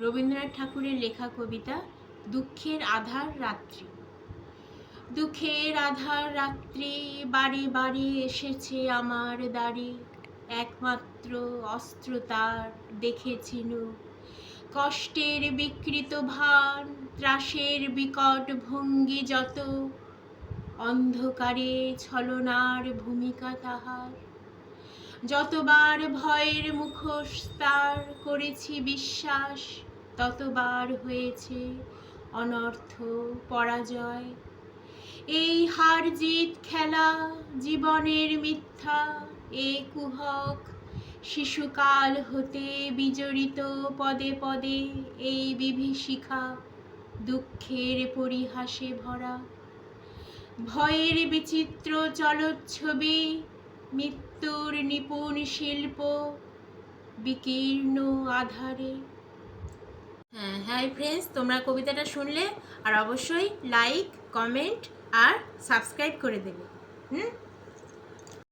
রবীন্দ্রনাথ ঠাকুরের লেখা কবিতা দুঃখের আধার রাত্রি। দুঃখের আধার রাত্রি বাড়ি বাড়ি এসেছে আমার দাড়ি। একমাত্র অস্ত্র তার দেখেছিনু কষ্টের বিকৃত ভান, ত্রাসের বিকট ভঙ্গি যত। অন্ধকারে ছলনার ভূমিকা তাহার। যতবার ভয়ের মুখোশ তার করেছি বিশ্বাস। ততবার হয়েছে অনর্থ, পরাজয়? এই হার জিত খেলা, জীবনের মিথ্যা, এ কুহক, শিশুকাল হতে বিজড়িত পদে পদে এই বিভীষিকা, দুঃখের পরিহাসে ভরা। ভয়ের বিচিত্র চলচ্ছবি, মৃত্যুর নিপুণ শিল্প, বিকীর্ণ আধারে। হ্যাঁ হ্যাঁ ফ্রেন্ডস তোমরা কবিতাটা শুনলে আর অবশ্যই লাইক কমেন্ট আর সাবস্ক্রাইব করে দেবে। হুম?